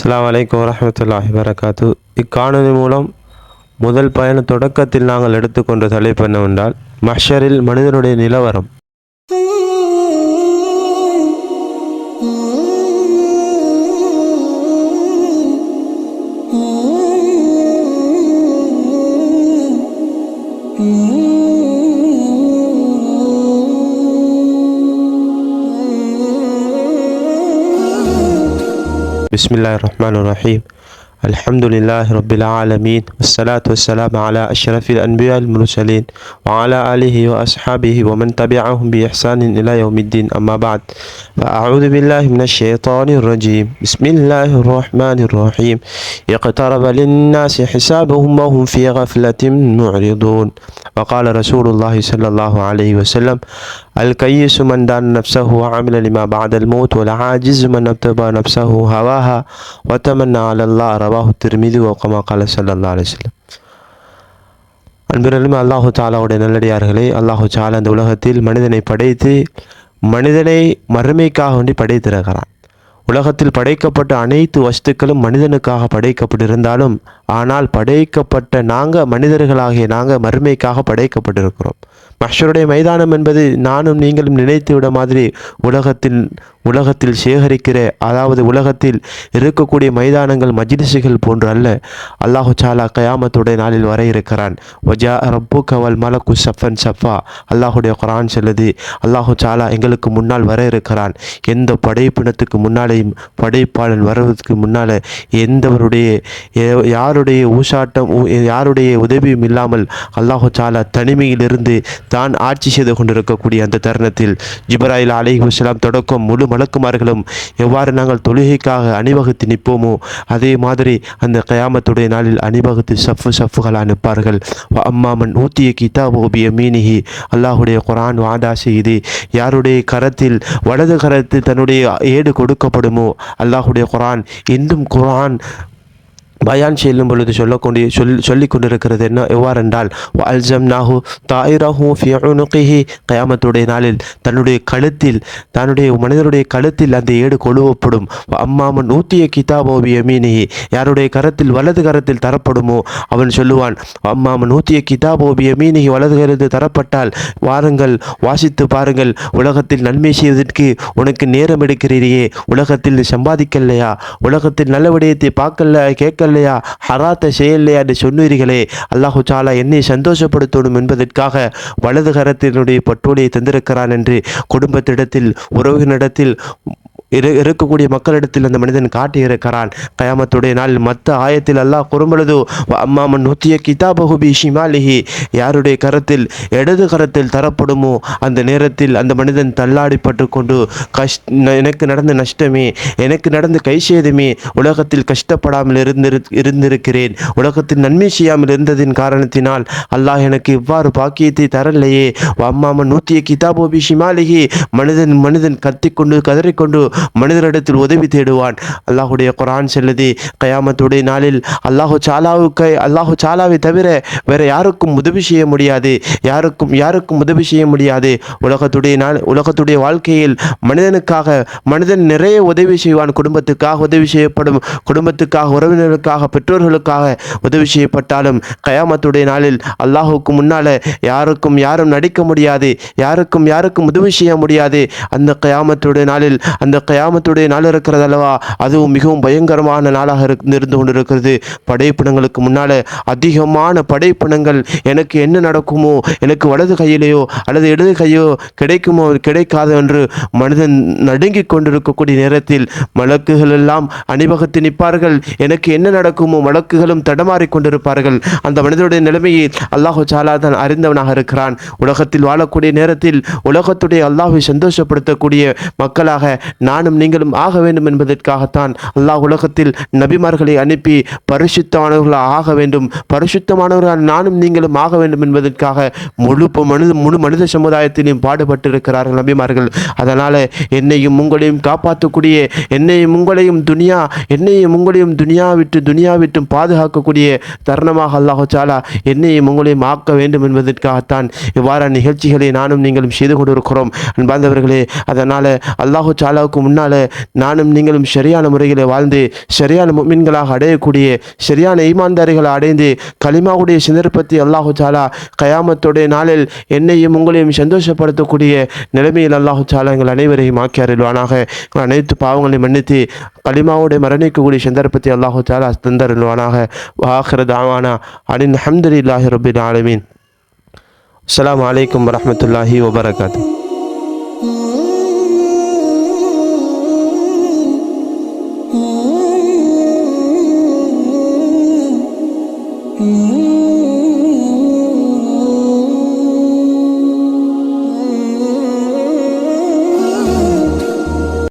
அஸ்லாம் வலைக்கம் வரமத்துல்லாஹி வரகாத்து இக்காணொலி மூலம் முதல் பயண தொடக்கத்தில் நாங்கள் எடுத்துக்கொண்ட தலைப்பு என்னவென்றால் மஷரில் மனிதனுடைய நிலவரம். Mm-hmm. Mm-hmm. بسم الله الرحمن الرحيم الحمد لله رب العالمين والصلاة والسلام على أشرف الأنبياء المرسلين وعلى آله وأصحابه ومن تبعهم بإحسان إلى يوم الدين أما بعد فأعوذ بالله من الشيطان الرجيم بسم الله الرحمن الرحيم اقترب للناس حسابهم وهم في غفلة معرضون وقال رسول الله صلى الله عليه وسلم الكيس من دان نفسه وعمل لما بعد الموت والعاجز من ابتبى نفسه هواها وتمنى على الله رواه الترمذي وكما قال صلى الله عليه وسلم அன்பிரலுமே அல்லாஹு தாலாவுடைய நல்லடியார்களே அல்லாஹு தாலா இந்த உலகத்தில் மனிதனை படைத்து மனிதனை மறுமைக்காக வேண்டி படைத்திருக்கிறான் உலகத்தில் படைக்கப்பட்ட அனைத்து வஸ்துக்களும் மனிதனுக்காக படைக்கப்பட்டிருந்தாலும் ஆனால் படைக்கப்பட்ட நாங்கள் மனிதர்களாகிய நாங்கள் மறுமைக்காக படைக்கப்பட்டிருக்கிறோம். மஷருடைய மைதானம் என்பது நானும் நீங்களும் நினைத்து விட மாதிரி உலகத்தில் உலகத்தில் சேகரிக்கிற அதாவது உலகத்தில் இருக்கக்கூடிய மைதானங்கள் மஜ்லிஸுகள் போன்று அல்ல. அல்லாஹு சாலா கயாமத்துடைய நாளில் வர இருக்கிறான். வஜா ரப்பு கவல் மலக்கு சஃபன் சஃபா. அல்லாஹுடைய குரான் சொல்லுது அல்லாஹு சாலா எங்களுக்கு முன்னால் வர இருக்கிறான். எந்த படைப்பினத்துக்கு முன்னாலேயும் படைப்பாளன் வருவதற்கு முன்னால் எந்தவருடைய யார் யாருடைய ஊசாட்டம் யாருடைய உதவியும் இல்லாமல் அல்லாஹு சாலா தனிமையிலிருந்து தான் ஆட்சி செய்து கொண்டிருக்கக்கூடிய அந்த தருணத்தில் ஜிப்ராயில் அலி வஸலாம் தொடக்கம் முழு மலக்குமார்களும் எவ்வாறு நாங்கள் தொழுகைக்காக அணிவகுத்து நிற்போமோ அதே மாதிரி அந்த கயாமத்துடைய நாளில் அணிவகுத்து சஃப்பு சஃப்புகளாக நிற்பார்கள். அம்மாமன் ஊத்திய ஓபிய மீனிகி அல்லாஹுடைய குரான் வாதா செய்து யாருடைய கரத்தில் வலது கரத்தில் தன்னுடைய ஏடு கொடுக்கப்படுமோ அல்லாஹுடைய குரான் இன்றும் குரான் பயான் செல்லும் பொழுது சொல்லக்கூடிய சொல் சொல்லி கொண்டிருக்கிறது என்ன? எவ்வாறென்றால் அல்ஜம் நாஹு தாயிரஹூ ஃபியுனுகிஹி கயாமத்துடைய நாளில் தன்னுடைய கழுத்தில் தன்னுடைய மனிதனுடைய கழுத்தில் அந்த ஏடு கொழுவப்படும். அம்மாமன் நூத்திய கிதாபோபி யமீனிஹி. யாருடைய கரத்தில் வலது கரத்தில் தரப்படுமோ? அவன் சொல்லுவான் அம்மாமன் நூத்திய கிதாபோபி யமீனிஹி. வலது கரத்தில் தரப்பட்டால் வாருங்கள் வாசித்து பாருங்கள். உலகத்தில் நன்மை செய்வதற்கு உனக்கு நேரம் எடுக்கிறீரையே உலகத்தில் சம்பாதிக்கலையா? உலகத்தில் நல்ல விடயத்தை பார்க்கல இல்லையா ஹராத்தை செய்யலையா என்று சொன்னீர்களே. அல்லாஹு சாலா என்னை சந்தோஷப்படுத்தணும் என்பதற்காக வலது கரத்தினுடைய பட்டோலியை தந்திருக்கிறான் என்று குடும்பத்திடத்தில் உறவினரிடத்தில் இரு இருக்கக்கூடிய மக்களிடத்தில் அந்த மனிதன் காட்டியிருக்கிறான். கயாமத்துடைய நாளில் மற்ற ஆயத்தில் அல்லாஹ் குறும்பொழுது அம்மாமன் நுத்திய கிதாபகுபி ஷிமாலிஹி. யாருடைய கரத்தில் இடது கரத்தில் தரப்படுமோ அந்த நேரத்தில் அந்த மனிதன் தள்ளாடிப்பட்டு கொண்டு கஷ் எனக்கு நடந்த நஷ்டமே எனக்கு நடந்த கைசேதமே உலகத்தில் கஷ்டப்படாமல் இருந்திரு இருந்திருக்கிறேன். உலகத்தில் நன்மை செய்யாமல் இருந்ததின் காரணத்தினால் அல்லாஹ் எனக்கு இவ்வாறு பாக்கியத்தை தரலையே. அம்மாமன் நூத்திய கிதாபோபி ஷிமாலிஹி. மனிதன் மனிதன் கத்திக்கொண்டு கதறிக்கொண்டு மனிதரிடத்தில் உதவி தேடுவான். அல்லாஹுடைய குரான் செல்லுது. கயாமத்துடைய நாளில் அல்லாஹு சாலாவுக்கு அல்லாஹு சாலாவை தவிர வேற யாருக்கும் உதவி செய்ய முடியாது. யாருக்கும் யாருக்கும் உதவி செய்ய முடியாது. உலகத்துடைய நாள் உலகத்துடைய வாழ்க்கையில் மனிதனுக்காக மனிதன் நிறைய உதவி செய்வான். குடும்பத்துக்காக உதவி செய்யப்படும். குடும்பத்துக்காக உறவினர்களுக்காக பெற்றோர்களுக்காக உதவி செய்யப்பட்டாலும் கயாமத்துடைய நாளில் அல்லாஹுக்கு முன்னால் யாருக்கும் யாரும் நடிக்க முடியாது. யாருக்கும் யாருக்கும் உதவி செய்ய முடியாது. அந்த கயாமத்துடைய நாளில் அந்த கயாமத்துடைய நாள் இருக்கிறது அல்லவா அதுவும் மிகவும் பயங்கரமான நாளாக இருந்து கொண்டிருக்கிறது. படைப்பினங்களுக்கு முன்னால் அதிகமான படைப்பினங்கள் எனக்கு என்ன நடக்குமோ எனக்கு வலது கையிலேயோ அல்லது இடது கையோ கிடைக்குமோ கிடைக்காது என்று மனிதன் நடுங்கிக் கொண்டிருக்கக்கூடிய நேரத்தில் மலக்குகள் எல்லாம் அணிவகுத்து நிற்பார்கள். எனக்கு என்ன நடக்குமோ மலக்குகளும் தடமாறிக் கொண்டிருப்பார்கள். அந்த மனிதனுடைய நிலைமையை அல்லாஹு சாலா தான் அறிந்தவனாக இருக்கிறான். உலகத்தில் வாழக்கூடிய நேரத்தில் உலகத்துடைய அல்லாஹை சந்தோஷப்படுத்தக்கூடிய மக்களாக நான் நானும் நீங்களும் ஆக வேண்டும் என்பதற்காகத்தான் அல்லாஹ் உலகத்தில் நபிமார்களை அனுப்பி பரிசுத்தமானவர்களாக ஆக வேண்டும். பரிசுத்தமானவர்களால் நானும் நீங்களும் ஆக வேண்டும் என்பதற்காக முழு மனித முழு மனித சமுதாயத்திலையும் பாடுபட்டிருக்கிறார்கள் நபிமார்கள். அதனால் என்னையும் உங்களையும் காப்பாற்றக்கூடிய என்னையும் உங்களையும் துனியா என்னையும் உங்களையும் துனியா விட்டு துனியா விட்டு பாதுகாக்கக்கூடிய தருணமாக அல்லாஹு சாலா என்னையும் உங்களையும் ஆக்க வேண்டும் என்பதற்காகத்தான் இவ்வாறான நிகழ்ச்சிகளை நானும் நீங்களும் செய்து கொண்டிருக்கிறோம். அன்பார்ந்தவர்களே அதனால் அல்லாஹு சாலாவுக்கு முன்னால் நானும் நீங்களும் சரியான முறையில் வாழ்ந்து சரியான முமின்களாக அடையக்கூடிய சரியான ஈமான்தாரிகளை அடைந்து கலிமாவுடைய சந்தர்ப்பத்தை அல்லாஹு சாலா கயாமத்துடைய நாளில் என்னையும் உங்களையும் சந்தோஷப்படுத்தக்கூடிய நிலைமையில் அல்லாஹு சாலா எங்கள் அனைவரையும் ஆக்கி அருள்வானாக. எங்கள் அனைத்து பாவங்களையும் மன்னித்து கலிமாவுடைய மரணிக்கக்கூடிய சந்தர்ப்பத்தை அல்லாஹு சாலா தந்தருள்வானாக. வாஹிர தாவானா. அனின் அஹமதுல்லாஹி ரபின் ஆலமீன். அஸ்ஸலாமு வலைக்கம் வரமத்துல்லாஹி வபரகாத்து. Mm-hmm.